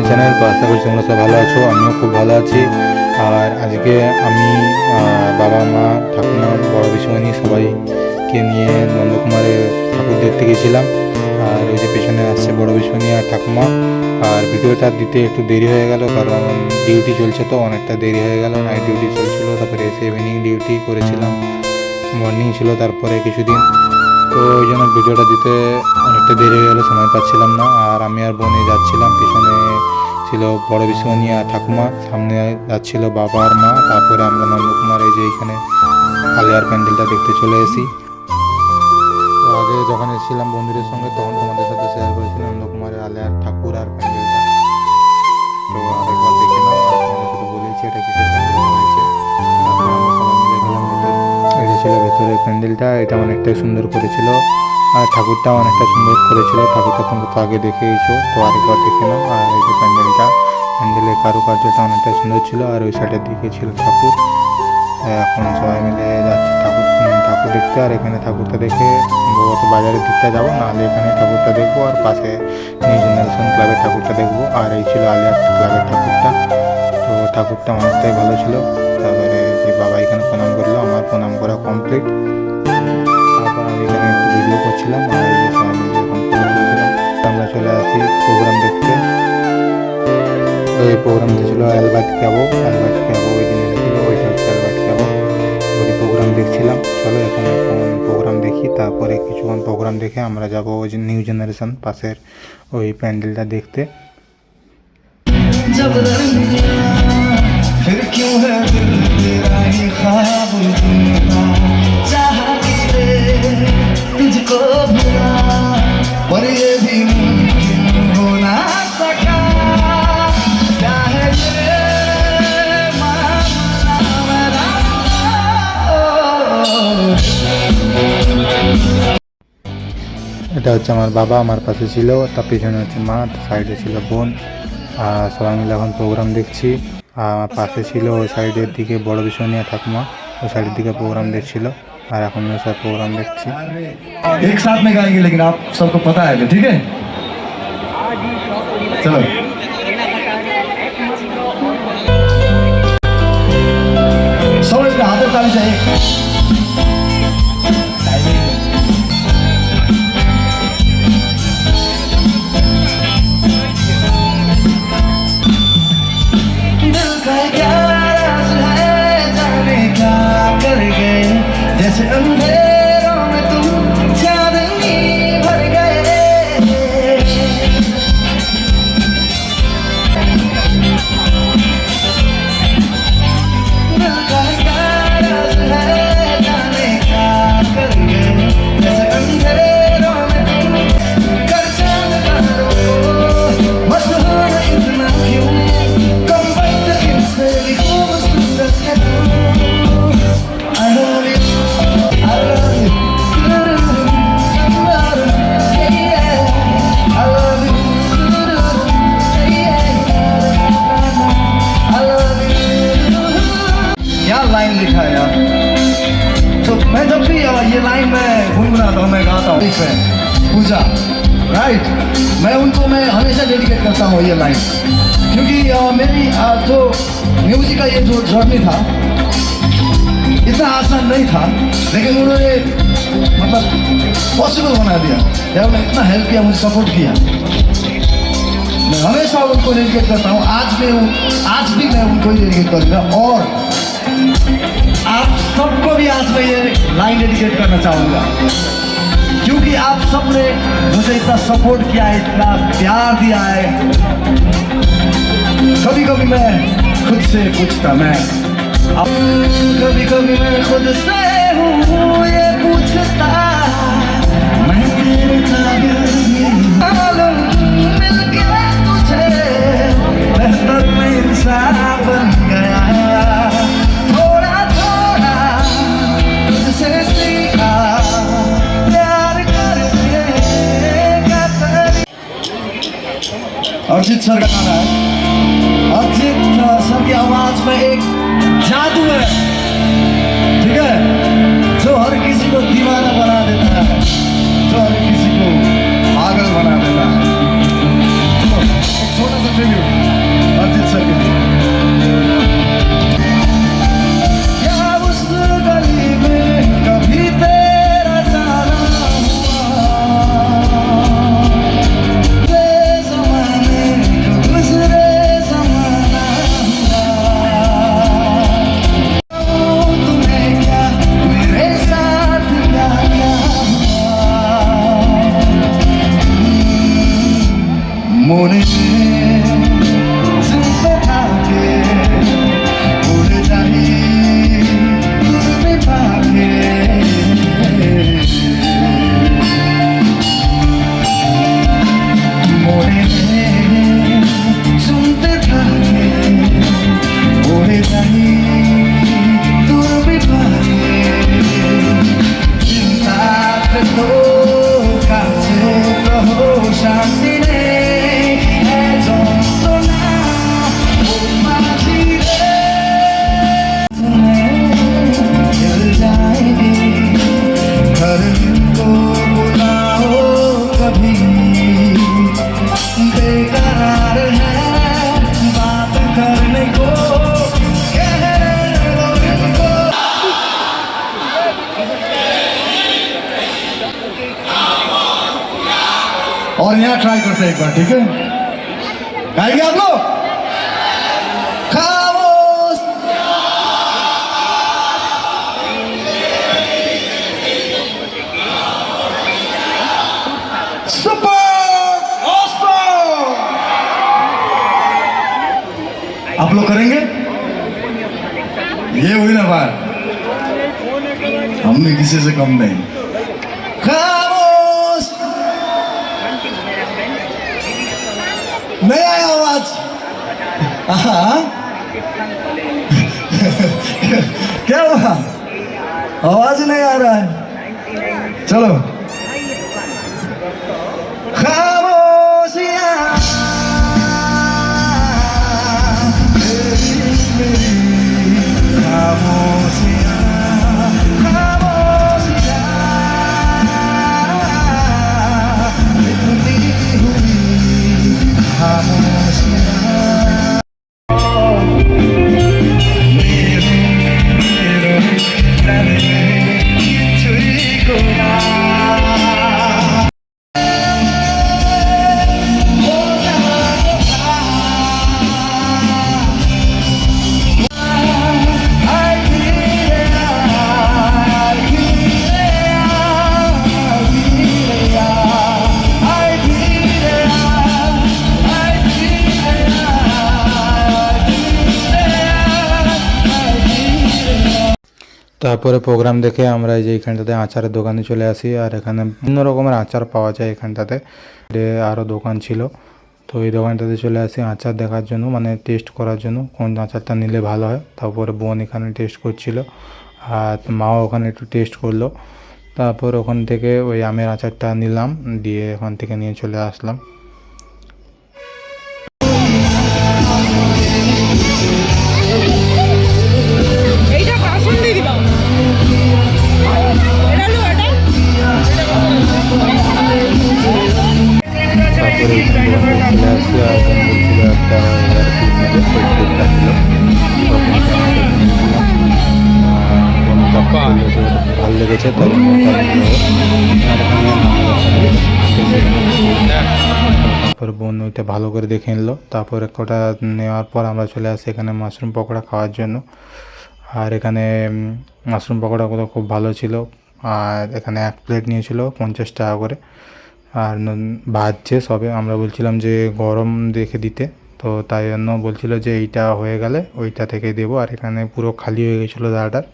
My channel তো আশা করছি তোমরা সব ভালো আছো, আমিও খুব ভালো আছি। আর আজকে আমি বাবা, মা, ঠাকুমা, বড় বিশ্বমণি সবাইকে নিয়ে নন্দকুমারে ঠাকুর দেখতে গেছিলাম আর ওই যে পেছনে আসছে বড় বিশ্বমণি আর ঠাকুমা। আর ভিডিওটা দিতে একটু দেরি হয়ে গেল, কারণ ডিউটি চলছে তো, অনেকটা দেরি হয়ে গেল নাইট ডিউটি চলছিল, তারপরে এসে ইভিনিং ডিউটি করেছিলাম। মর্নিং ছিল, তারপরে কিছুদিন। তো ওই জন্য ভিডিওটা দিতে অনেকটা দেরি হয়ে গেলো, সময় পাচ্ছিলাম না। আর আমি আর বোনে যাচ্ছিলাম, পিছনে ছিল, বড় বিশ্বনিয়া ঠাকুমা, সামনে যাচ্ছিল বাবা আর মা, তারপরে আমরা নন্দকুমার এই যে এখানে আলিয়ার প্যান্ডেলটা দেখতে চলে এসি তো আগে যখন এসেছিলাম বন্ধুদের সঙ্গে, তখন তোমাদের সাথে শেয়ার করেছিলাম নন্দকুমারের আলিয়ার ঠাকুর আর প্যান্ডেলটা। তো আরেকবার দেখে নাও তোমাদের সাথে বলেছি এটা কিসের প্যান্ডেল হয়েছে। আমরা সবাই মিলে গেলাম এটা ছিল ভেতরের প্যান্ডেলটা, এটা অনেকটাই সুন্দর করেছিল। আর ঠাকুরটাও অনেকটা সুন্দর করেছিল। ঠাকুরটা তোমরা তো আগে দেখেইছো, তো আরেকবার দেখে নাও। আর এই যে প্যান্ডেলটা, প্যান্ডেলের কারুকার্যটা অনেকটা সুন্দর ছিল, আর ওই সাইডের দিকে ছিল ঠাকুর। এখন সবাই মিলে যাচ্ছে ঠাকুর ঠাকুর দেখতে। আর এখানে ঠাকুরটা দেখে সম্ভবত বাজারের দিকটা যাব, নাহলে এখানে ঠাকুরটা দেখব, আর পাশে নিউ জেনারেশন ক্লাবের ঠাকুরটা দেখব। আর এই ছিল আলিয়া ক্লাবের ঠাকুরটা। তো ঠাকুরটা অনেকটাই ভালো ছিল। তারপরে যে বাবা এখানে প্রণাম করল, আমার প্রণাম করা কমপ্লিট ভিডিও করছিলাম আর এই যে সবাই মিলে এখন ফটো তুলছিলাম আমরা চলে আসি প্রোগ্রাম দেখতে তো এই প্রোগ্রামটা ছিল অ্যালবার্ট ক্যাবো অ্যালবার্ট ক্যাবো ওই দিন এসেছিল ওইটা হচ্ছে অ্যালবার্ট ক্যাবো ওই প্রোগ্রাম দেখছিলাম চলো এখন এখন প্রোগ্রাম দেখি তারপরে কিছুক্ষণ প্রোগ্রাম দেখে আমরা যাব ওই যে নিউ জেনারেশন পাশের ওই প্যান্ডেলটা দেখতে जब रंग गया, फिर क्यों है दिल तेरा ही ख्वाब এটা হচ্ছে আমার বাবা, আমার পাশে ছিল, তার পিছনে হচ্ছে মা সাইডে ছিল বোন। আর সবাই মিলে এখন প্রোগ্রাম দেখছি। আর পাশে ছিল ওই সাইডের দিকে বড় বিষয় নিয়ে ঠাকুমা, ওই সাইডের দিকে প্রোগ্রাম দেখছিল। আর এখন সব প্রোগ্রাম দেখছি। এক সাথ মে লেকিন আপ সবকো ঠিক চলো। সবাই হাতের তালি চাই। का जर्नी था। इतना आसान नहीं था, लेकिन उन्होंने मतलब पॉसिबल बना दिया। या उन्होंने इतना हेल्प किया, मुझे सपोर्ट किया। मैं हमेशा उनको डेडिकेट करता हूँ। आज उन- आज भी मैं उनको ही डेडिकेट करूँगा। और आप सबको भी आज मैं ये लाइन डेडिकेट करना चाहूँगा। क्योंकि आप सबने मुझे इतना सपोर्ट किया है इतना प्यार दिया है। कभी कभी मैं खुद से पूछता मैं। कभी कभी मैं खुद से हूँ, ये पूछता। मैं तेरे सीखा, प्यार अर्जित सर का गाना है। अर्जित की आवाज़ में एक जादू है। ठीक है? जो हर किसी को दीवाना बना Morena और यहाँ ट्राई करते हैं एक बार, ठीक है? गाएँगे आप लोग? आप लोग करेंगे? ये हुई ना बात। हमने किसी से कम नहीं। हाँ? क्या हुआ आवाज नहीं आ रहा है चलो खामोशियाँ তারপরে প্রোগ্রাম দেখে আমরা এই যে এইখানটাতে আচারের দোকানে চলে আসি, আর এখানে বিভিন্ন রকমের আচার পাওয়া যায় এখানটাতে। আরও দোকান ছিল। তো এই দোকানটাতে চলে আসি আচার দেখার জন্য মানে টেস্ট করার জন্য, কোন আচারটা নিলে ভালো হয়। তারপরে বোন এখানে টেস্ট করছিল, আর মাও ওখানে একটু টেস্ট করল। তারপর ওখান থেকে ওই আমের আচারটা নিলাম, দিয়ে ওখান থেকে নিয়ে চলে আসলাম। লেগেছে তারপর বোন ওইটা ভালো করে দেখে নিলো। তারপর কটা নেওয়ার পর আমরা চলে আসি এখানে মাশরুম পকোড়া খাওয়ার জন্য। আর এখানে মাশরুম পকোড়াগুলো খুব ভালো ছিল। আর এখানে এক প্লেট নিয়েছিল পঞ্চাশ টাকা করে। আর ভাজছে সবে। আমরা বলছিলাম যে গরম দেখে দিতে। তো তাই জন্য বলছিল যে এইটা হয়ে গেলে ওইটা থেকে দেবো। আর এখানে পুরো খালি হয়ে গেছিল দাদাটার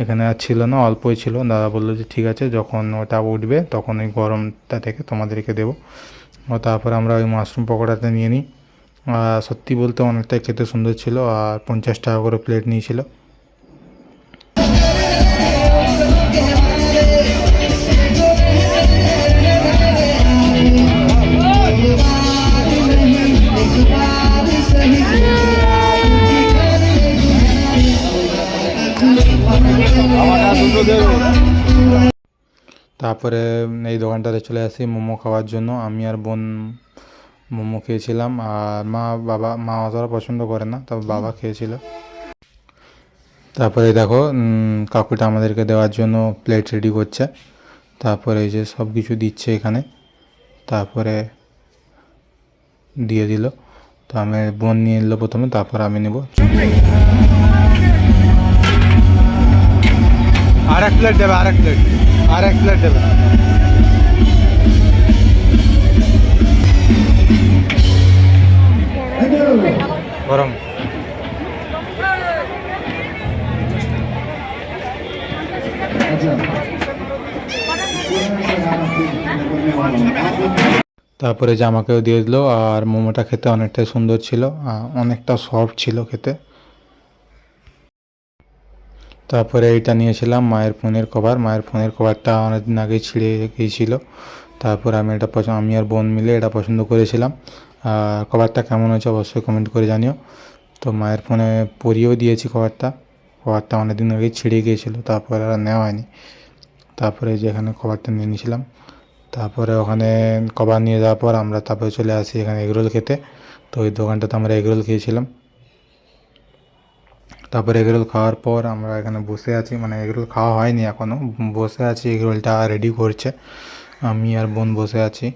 এখানে আর ছিল না, অল্পই ছিল। দাদা বলল যে, ঠিক আছে, যখন ওটা উঠবে, তখন ওই গরমটা থেকে তোমাদেরকে দেবো। ও তারপর আমরা ওই মাশরুম পকোড়াটা নিয়ে নিই। সত্যি বলতে অনেকটাই খেতে সুন্দর ছিল, আর পঞ্চাশ টাকা করে প্লেট নিয়েছিল। তারপরে এই দোকানটাতে চলে আসি মোমো খাওয়ার জন্য। আমি আর বোন মোমো খেয়েছিলাম আর মা বাবা, মা অতটা পছন্দ করে না, তবে বাবা খেয়েছিল। তারপরে দেখো কাকুটা আমাদেরকে দেওয়ার জন্য প্লেট রেডি করছে। তারপরে এই যে সব কিছু দিচ্ছে এখানে। তারপরে দিয়ে দিল। তো আমি বোন নিয়ে নিল প্রথমে, তারপর আমি নেব। আর এক প্লেট দেবে আর এক প্লেট আর এক প্লেট দেবে। গরম। তারপরে জামাকেও দিয়ে দিল, আর মোমোটা খেতে অনেকটাই সুন্দর ছিল অনেকটা সফট ছিল খেতে। তারপরে এইটা নিয়েছিলাম, মায়ের ফোনের কভার মায়ের ফোনের কভারটা অনেকদিন আগে ছিঁড়ে গিয়েছিল। তারপর আমি এটা পছন্দ আমি আর বোন মিলে এটা পছন্দ করেছিলাম। আর কভারটা কেমন হয়েছে অবশ্যই কমেন্ট করে জানিও। তো মায়ের ফোনে পরিয়েও দিয়েছি কভারটা কভারটা অনেকদিন আগে ছিঁড়ে গিয়েছিল, তারপর আর নেওয়া হয়নি। তারপরে যে এখানে কভারটা নিয়ে নিয়েছিলাম। তারপরে ওখানে কভার নিয়ে যাওয়ার পর আমরা তারপরে চলে আসি এখানে এগরোল খেতে। তো ওই দোকানটাতে আমরা এগরোল খেয়েছিলাম। তারপরে এগরোল খাওয়ার পর আমরা এখানে বসে আছি মানে এগরোল খাওয়া হয়নি এখনও বসে আছি, এগরোলটা রেডি করছে। আমি আর বোন বসে আছি।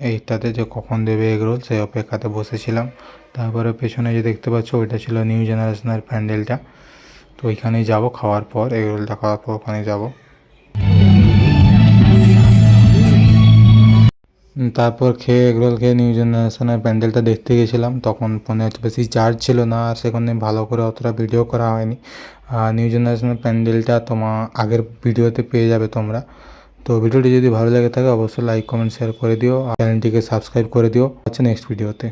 এইটাতে যে কখন দেবে এগরোল, সেই অপেক্ষাতে বসেছিলাম। তারপরে পেছনে যে দেখতে পাচ্ছ, ওইটা ছিল নিউ জেনারেশনের প্যান্ডেলটা। তো ওইখানেই যাব খাওয়ার পর, এগরোলটা খাওয়ার পর ওখানে যাব। তারপর খেয়ে এগরোল খেয়ে নিউ জেনারেশনের প্যান্ডেলটা দেখতে গেছিলাম। তখন ফোনে হচ্ছে বেশি চার্জ ছিল না, আর সেখানে ভালো করে অতটা ভিডিও করা হয়নি। আর নিউ জেনারেশনের প্যান্ডেলটা তোমার আগের ভিডিওতে পেয়ে যাবে তোমরা। তো ভিডিওটি যদি ভালো লেগে থাকে, অবশ্যই লাইক কমেন্ট শেয়ার করে দিও। আর চ্যানেলটিকে সাবস্ক্রাইব করে দিও। আচ্ছা নেক্সট ভিডিওতে